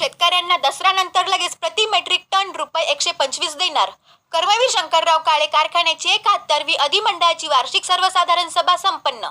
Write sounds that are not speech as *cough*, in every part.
शेतकऱ्यांना दसऱ्यानंतर लगेच प्रति मेट्रिक टन रुपये एकशे पंचवीस देणार. कर्मवीर शंकरराव काळे कारखान्याची एकाहत्तरवी अधिमंडळाची वार्षिक सर्वसाधारण सभा संपन्न.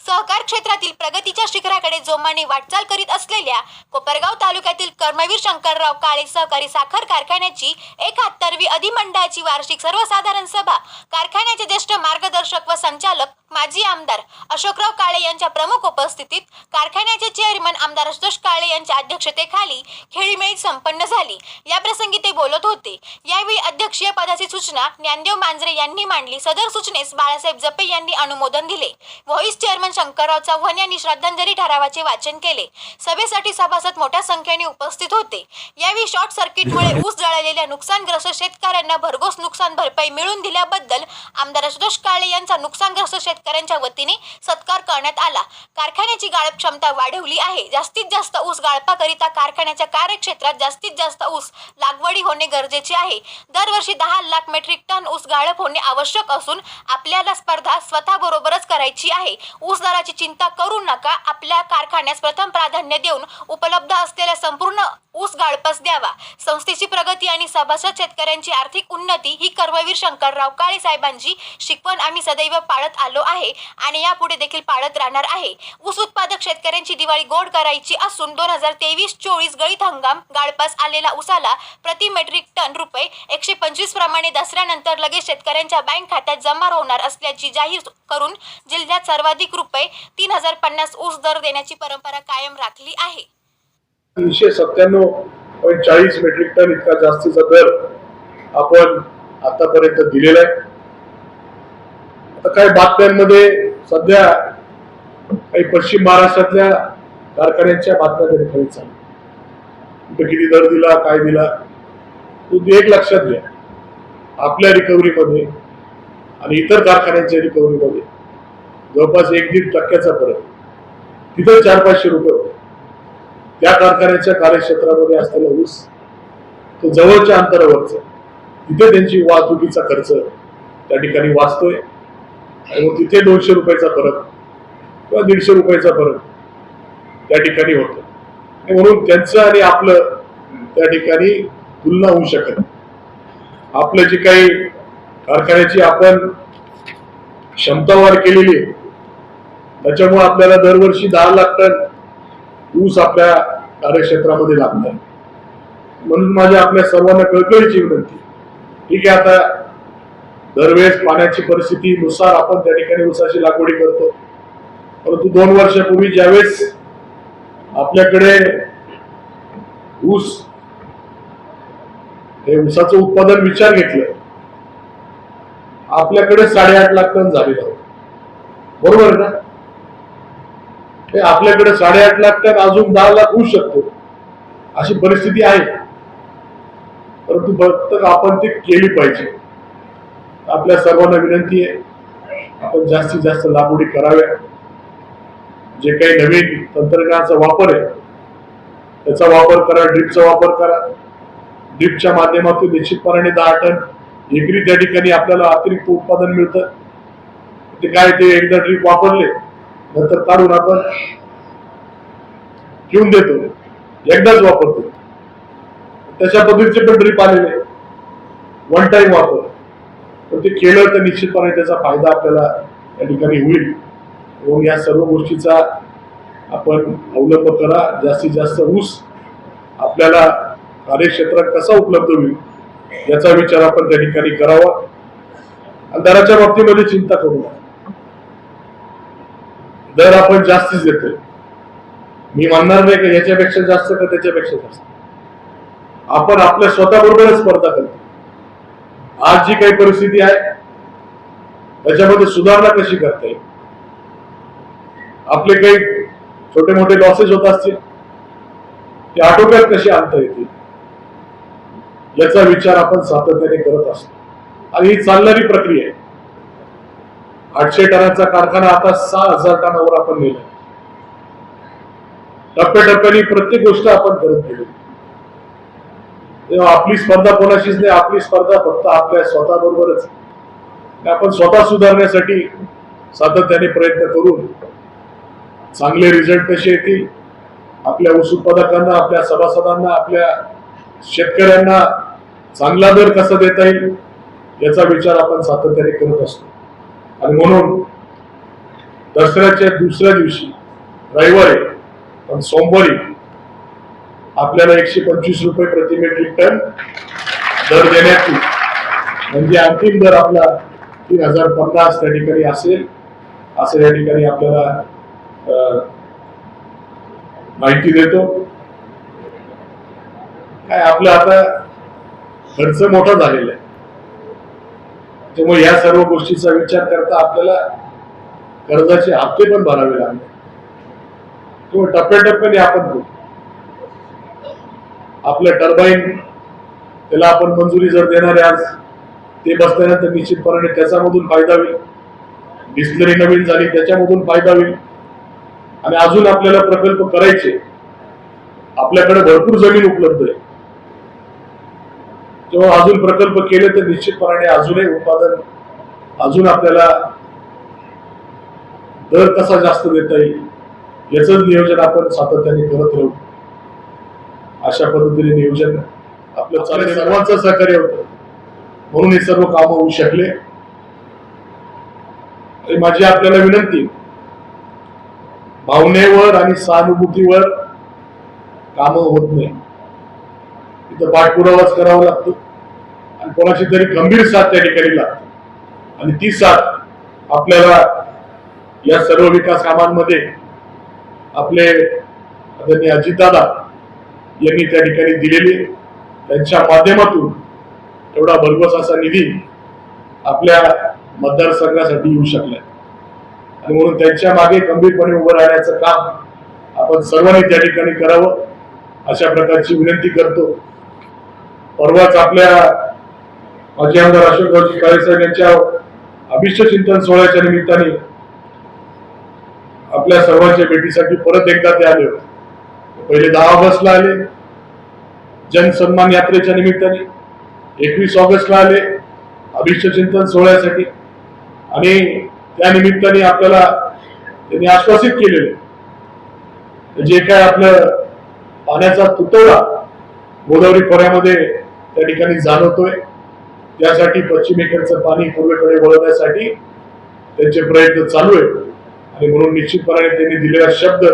सहकार क्षेत्रातील प्रगतीच्या शिखराकडे जोमाने वाटचाल करीत असलेल्या कोपरगाव तालुक्यातील कर्मवीर शंकरराव काळे सहकारी साखर कारखान्याची एकाहत्तरवी अधिमंडळाची वार्षिक सर्वसाधारण सभा कारखान्याचे ज्येष्ठ मार्गदर्शक व संचालक माजी आमदार अशोकराव काळे यांच्या प्रमुख उपस्थितीत कारखान्याचे चेअरमन आमदार आशुतोष काळे यांच्या अध्यक्षतेखाली खेळीमेळी संपन्न झाली. या प्रसंगी ते बोलत होते. यावेळी अध्यक्षीय पदाची सूचना ज्ञानदेव मांजरे यांनी मांडली. सदर सूचनेस बाळासाहेब जपे यांनी अनुमोदन दिले. व्हाईस चेअरमन शंकरराव चव्हाण यांनी श्रद्धांजली ठरावाचे वाचन केले. सभेसाठी सभासद मोठ्या संख्येने उपस्थित होते. यावेळी शॉर्ट सर्किटमुळे *laughs* ऊस जळलेल्या नुकसानग्रस्त शेतकऱ्यांना भरघोस नुकसान भरपाई मिळवून दिल्याबद्दल आमदार आशुतोष काळे यांचा नुकसानग्रस्त शेतकऱ्यांच्या वतीने सत्कार करण्यात आला. कारखान्याची गाळप क्षमता वाढवली आहे. जास्तीत जास्त ऊस गाळपाकरिता कारखान्याच्या कार्यक्षेत्रात जास्तीत जास्त ऊस लागवडी होणे गरजेचे आहे. दरवर्षी दहा लाख मेट्रिक टन ऊस गाळप होणे आवश्यक असून आपल्याला स्पर्धा स्वतःबरोबरच करायची आहे. ऊस दराची चिंता करू नका. आपल्या कारखान्यास प्रथम प्राधान्य देऊन उपलब्ध असलेल्या संपूर्ण ऊस गाळपास द्यावा. संस्थेची प्रगती आणि सभासद शेतकऱ्यांची आर्थिक उन्नती ही कर्मवीर शंकरराव काळे साहेबांची शिकवण आम्ही सदैव पाळत आलो आहे आणि यापुढे देखील पाळत राहणार आहे. ऊस उत्पादक शेतकऱ्यांची दिवाळी गोड करायची असून दोन हजार तेवीस चोवीस गळीत हंगाम गाळपास आलेला ऊसाला प्रति मेट्रिक टन रुपये एकशे पंचवीस प्रमाणे दसऱ्यानंतर लगेच शेतकऱ्यांच्या बँक खात्यात जमा होणार असल्याची जाहीर करून जिल्ह्यात सर्वाधिक रुपये तीन हजार पन्नास ऊस दर देण्याची परंपरा कायम राखली आहे. तीनशे सत्त्याण्णव पॉईंट चाळीस मेट्रिक टन इतका जास्तीचा दर आपण आतापर्यंत दिलेला आहे. काही बातम्यांमध्ये सध्या काही पश्चिम महाराष्ट्रातल्या कारखान्यांच्या बातम्या तरी खरंच चालू कुठं किती दर दिला काय दिला तुम्ही एक लक्षात घ्या आपल्या रिकव्हरीमध्ये आणि इतर कारखान्यांच्या रिकव्हरीमध्ये जवळपास एक दीड टक्क्याचा फरक. तिथं चार पाचशे रुपये होते. त्या कारखान्याच्या कार्यक्षेत्रामध्ये असलेला ऊस तो जवळच्या अंतरावरचा तिथे त्यांची वाहतुकीचा खर्च त्या ठिकाणी वाचतोय. आणि मग तिथे दोनशे रुपयाचा फरक किंवा दीडशे रुपयाचा फरक त्या ठिकाणी होतो. आणि म्हणून त्यांचं आणि आपलं त्या ठिकाणी तुलना होऊ शकत नाही. आपलं जी काही कारखान्याची आपण क्षमता वाढ केलेली आहे त्याच्यामुळे आपल्याला दरवर्षी दहा लाख टन ऊस आपल्या कार्यक्षेत्रामध्ये लागणार म्हणून माझ्या आपल्या सर्वांना कळकळीची विनंती ठीक आहे आता दरवेळेस पाण्याची परिस्थितीनुसार आपण त्या ठिकाणी ऊसाची लागवडी करतो. परंतु दोन वर्षापूर्वी ज्यावेळेस आपल्याकडे ऊस हे ऊसाचं उत्पादन विचार घेतलं आपल्याकडे साडेआठ लाख टन झालेलं होतं. बरोबर ना? हे आपल्याकडे साडेआठ लाख टन अजून दहा लाख होऊ शकतो. अशी परिस्थिती आहे. परंतु फक्त आपण ती केली पाहिजे. आपल्या सर्वांना विनंती आहे आपण जास्तीत जास्त लागवडी कराव्या. जे काही नवीन तंत्रज्ञानाचा वापर आहे त्याचा वापर करा ड्रिपचा वापर करा. ड्रिपच्या माध्यमातून निश्चितपणाने दहा टन एकरी त्या ठिकाणी आपल्याला अतिरिक्त उत्पादन मिळतं. ते काय ते एकदा ड्रिप वापरले नंतर काढून आपण घेऊन देतो. एकदाच वापरतो. त्याच्या पद्धतीचे पण ड्रिप आलेले वन टाइम वापर. पण ते केलं तर निश्चितपणे त्याचा फायदा आपल्याला या ठिकाणी होईल. म्हणून या सर्व गोष्टीचा आपण अवलंब करा. जास्तीत जास्त ऊस आपल्याला कार्यक्षेत्रात कसा उपलब्ध होईल याचा विचार आपण त्या ठिकाणी करावा. आणि दराच्या बाबतीमध्ये चिंता करू नका. दर आपण जास्तीच देतोय. मी म्हणणार नाही का याच्यापेक्षा जास्त का त्याच्यापेक्षा जास्त? आपण आपल्या स्वतःबरोबरच स्पर्धा करतो. आज जी काही परिस्थिती आहे त्याच्यामध्ये सुधारणा कशी करता येईल? आपले काही छोटे मोठे लॉसेस होत असतील ते आटोक्यात कसे आणता येतील? याचा विचार आपण सातत्याने करत असतो. आणि ही चालणारी प्रक्रिया आहे. आठशे टनाचा कारखाना आता सहा हजार टनावर आपण नेला टप्प्याटप्प्याने प्रत्येक गोष्ट आपण करत गेलो. तेव्हा आपली स्पर्धा कोणाशीच नाही आपली स्पर्धा फक्त आपल्या स्वतः बरोबरच आपण स्वतः सुधारण्यासाठी सातत्याने प्रयत्न करून चांगले रिझल्ट कसे येतील आपल्या ऊस उत्पादकांना आपल्या सभासदांना आपल्या शेतकऱ्यांना चांगला दर कसा देता येईल याचा विचार आपण सातत्याने करत असतो. आणि म्हणून दसऱ्याच्या दुसऱ्या दिवशी रविवारी पण सोमवारी आपल्याला एकशे पंचवीस रुपये प्रति मेट्रिक टन दर देण्याची. म्हणजे अंतिम दर आपला तीन हजार पन्नास त्या ठिकाणी असेल असं या ठिकाणी आपल्याला माहिती देतो. काय आपलं आता खर्च मोठा झालेला आहे. त्यामुळे या सर्व गोष्टीचा विचार करता आपल्याला कर्जाचे हप्ते पण भरावे लागले. किंवा टप्प्याटप्प्याने आपण करू आपलं टर्बाईन त्याला आपण मंजुरी जर देणार आहे आज ते बसल्यानंतर निश्चितपणे त्याच्यामधून फायदा होईल. डिस्लरी नवीन झाली त्याच्यामधून फायदा होईल. आणि अजून आपल्याला प्रकल्प करायचे आपल्याकडे भरपूर जमीन उपलब्ध आहे. जेव्हा अजून प्रकल्प केले तर निश्चितपणे अजूनही उत्पादन अजून आपल्याला दर कसा जास्त देता येईल याच नियोजन आपण सातत्याने करत राहू. अशा पद्धतीने नियोजन आपलं चालेल सर्वांचं सहकार्य होतं. म्हणून हे सर्व काम होऊ शकले. आणि माझी आपल्याला विनंती भावनेवर आणि सहानुभूतीवर काम होत नाही. तिथं पाठपुरावाच करावा लागतो. आणि कोणाची तरी गंभीर साथ त्या ठिकाणी लागते. आणि ती साथ आपल्याला या सर्व विकास कामांमध्ये आपले आदरणीय अजितदादा यांनी त्या ठिकाणी दिलेली त्यांच्या माध्यमातून एवढा भरघोस असा निधी आपल्या मतदारसंघासाठी येऊ शकलाय. आणि म्हणून त्यांच्या मागे गंभीरपणे उभं राहण्याचं काम आपण सर्वांनी त्या ठिकाणी करावं अशा प्रकारची विनंती करतो. परवाच आपल्या माजी आमदार अशोकरावजी काळेसाहेब यांच्या अभिष्ट चिंतन सोहळ्याच्या निमित्ताने आपल्या सर्वांच्या भेटीसाठी परत एकदा ते आले होते. पहिले दहा ऑगस्टला आले. जनसन्मान यात्रेच्या निमित्ताने एकवीस ऑगस्टला आले. अभिष्ट चिंतन सोहळ्यासाठी. आणि त्या निमित्ताने आपल्याला त्यांनी आश्वासित केलेले जे काय आपलं पाण्याचा तुटवडा गोदावरी खोऱ्यामध्ये त्या ठिकाणी जाणवतोय त्यासाठी पश्चिमेकडचं पाणी पूर्वेकडे वळवण्यासाठी त्यांचे प्रयत्न चालू आहेत. आणि म्हणून निश्चितपणे त्यांनी दिलेला शब्द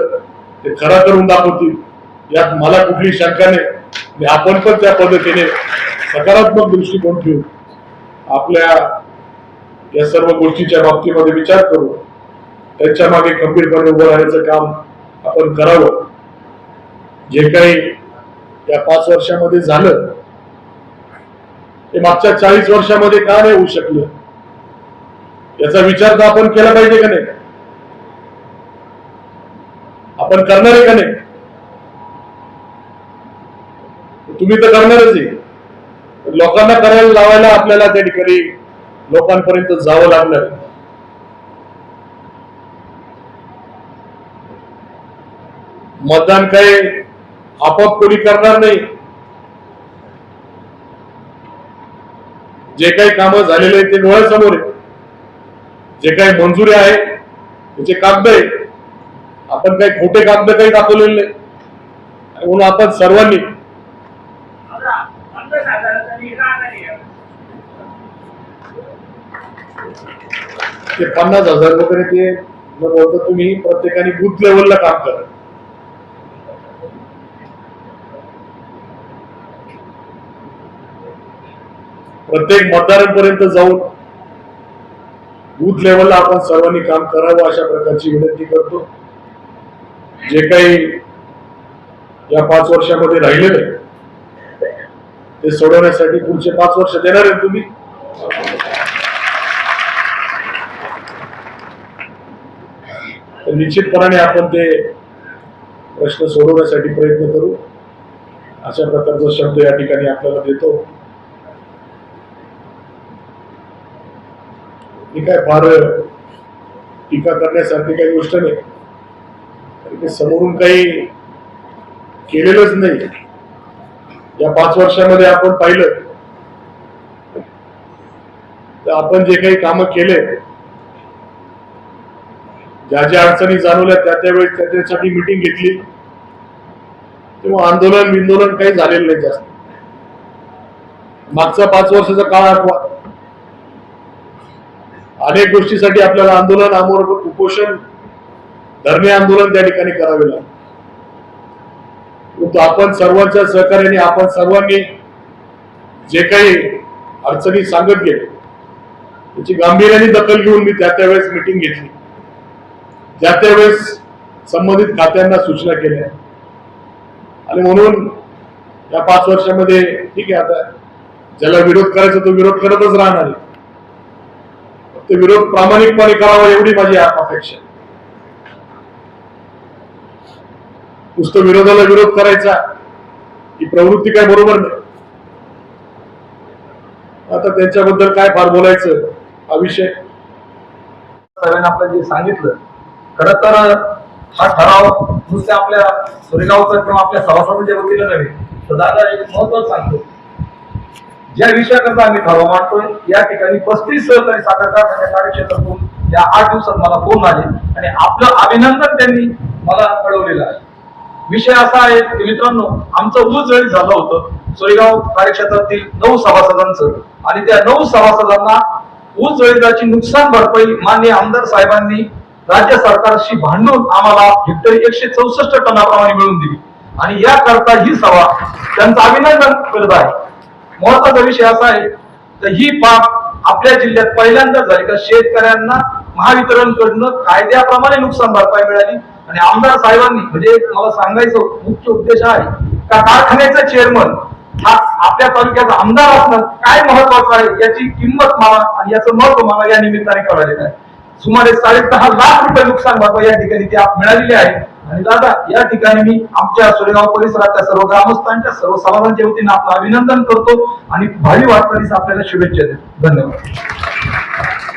ते खरा करून दाखवतील. यात मला कुठली शंका नाही. आणि आपण पण त्या पद्धतीने सकारात्मक दृष्टिकोन ठेवू आपल्या या सर्व गोष्टीच्या बाबतीमध्ये विचार करू त्याच्यामागे गंभीरपणे उभं राहण्याचं काम आपण करावं. जे काही या पाच वर्षामध्ये झालं ते मागच्या चाळीस वर्षामध्ये का नाही होऊ शकलं? याचा विचार तर आपण केला पाहिजे का नाही? आपण करणार आहे का नाही? तुम्ही तर करणारच आहे. लोकांना करायला लावायला आपल्याला त्या ठिकाणी लोकांपर्यंत जावं लागणार. मतदान काय आपोआप कोणी करणार नाही. जे काही काम झालेले आहेत ते डोळ्यासमोर आहे जे काही मंजुरी आहे त्याचे कागद आहे आपण काही खोटे कागद काही दाखवलेले नाही. म्हणून आपण सर्वांनी ते पन्नास हजार वगैरे ते न तुम्ही प्रत्येकाने बूथ लेवलला काम करा. प्रत्येक मतदारांपर्यंत जाऊन बूथ लेवलला आपण सर्वांनी काम करावं अशा प्रकारची विनंती करतो. जे काही या पाच वर्षामध्ये राहिलेलं आहे ते सोडवण्यासाठी पुढचे पाच वर्ष देणार आहे तुम्ही. तर निश्चितपणाने आपण ते प्रश्न सोडवण्यासाठी प्रयत्न करू. अशा प्रकारचा शब्द या ठिकाणी आपल्याला देतो. मी काय फार टीका करण्यासारखी काही गोष्ट नाही. ते समोरून काही केलेलंच नाही. या पाच वर्षामध्ये आपण पाहिलं. तर आपण जे काही कामं केले ज्या ज्या अडचणी जाणवल्या त्या त्यावेळेस त्या त्यासाठी मिटिंग घेतली. तेव्हा आंदोलन विंदोलन काही झालेलं नाही जास्त. मागचा पाच वर्षाचा काळ आठवा. अनेक गोष्टीसाठी आपल्याला आंदोलन आमोर उपोषण धरणे आंदोलन त्या ठिकाणी करावे लागले. परंतु आपण सर्वांच्या सहकार्याने आपण सर्वांनी जे काही अडचणी सांगत गेले त्याची गांभीर्याने दखल घेऊन मी त्या त्यावेळेस मिटिंग घेतली. त्या त्यावेळेस संबंधित खात्यांना सूचना केल्या. आणि म्हणून या पाच वर्षामध्ये ठीक आहे आता ज्याला विरोध करायचा तो विरोध करतच राहणार आहे. ते विरोध प्रामाणिकपणे करावा एवढी माझी अपेक्षा आहे. नुसतं विरोधाला विरोध करायचा ही प्रवृत्ती काय बरोबर नाही. आता त्यांच्याबद्दल काय फार बोलायचं हा विषय. साहेबांनी आपल्याला जे सांगितलं खर तर हा ठराव नुसत्या आपल्या सुरेगावचा किंवा आपल्या सभासदांच्या वतीला नव्हे तर दादा एक महत्वाचं सांगतो. ज्या विषयाकरता आम्ही ठराव मांडतोय या ठिकाणी पस्तीस सहकारी साखर कारखान्या म्हणजे कार्यक्षेत्रातून या आठ दिवसात मला फोन आले आणि आपलं अभिनंदन त्यांनी मला कळवलेलं आहे. विषय असा आहे की मित्रांनो आमचं ऊस जळी झालं होतं. सोयगाव कार्यक्षेत्रातील नऊ सभासदांचं. आणि त्या नऊ सभासदांना ऊस जळीताची नुकसान भरपाई मान्य आमदार साहेबांनी राज्य सरकारशी भांडून आम्हाला हेक्टरी एकशे चौसष्ट टनाप्रमाणे मिळवून दिली. आणि याकरता ही सभा त्यांचं अभिनंदन करत आहे. महत्त्वाचा विषय असा आहे तर ही बाब आपल्या जिल्ह्यात पहिल्यांदा झाली. का शेतकऱ्यांना महावितरण कडनं कायद्याप्रमाणे नुकसान भरपाई मिळाली. आणि आमदार साहेबांनी म्हणजे मला सांगायचं मुख्य उद्देश आहे का कारखान्याचा चेअरमन हा आपल्या तालुक्याचा आमदार असणं काय महत्वाचं आहे याची किंमत मला आणि याचं महत्त्व मला या निमित्ताने कळालेलं आहे. सुमारे साडेदहा लाख रुपये नुकसान भरपाई या ठिकाणी ती मिळालेली आहे. आणि दादा या ठिकाणी मी आमच्या सुरेगाव परिसरातल्या सर्व ग्रामस्थांच्या सर्व समाजांच्या वतीने आपलं अभिनंदन करतो आणि भावी वाटचालीस आपल्याला शुभेच्छा देतो. धन्यवाद.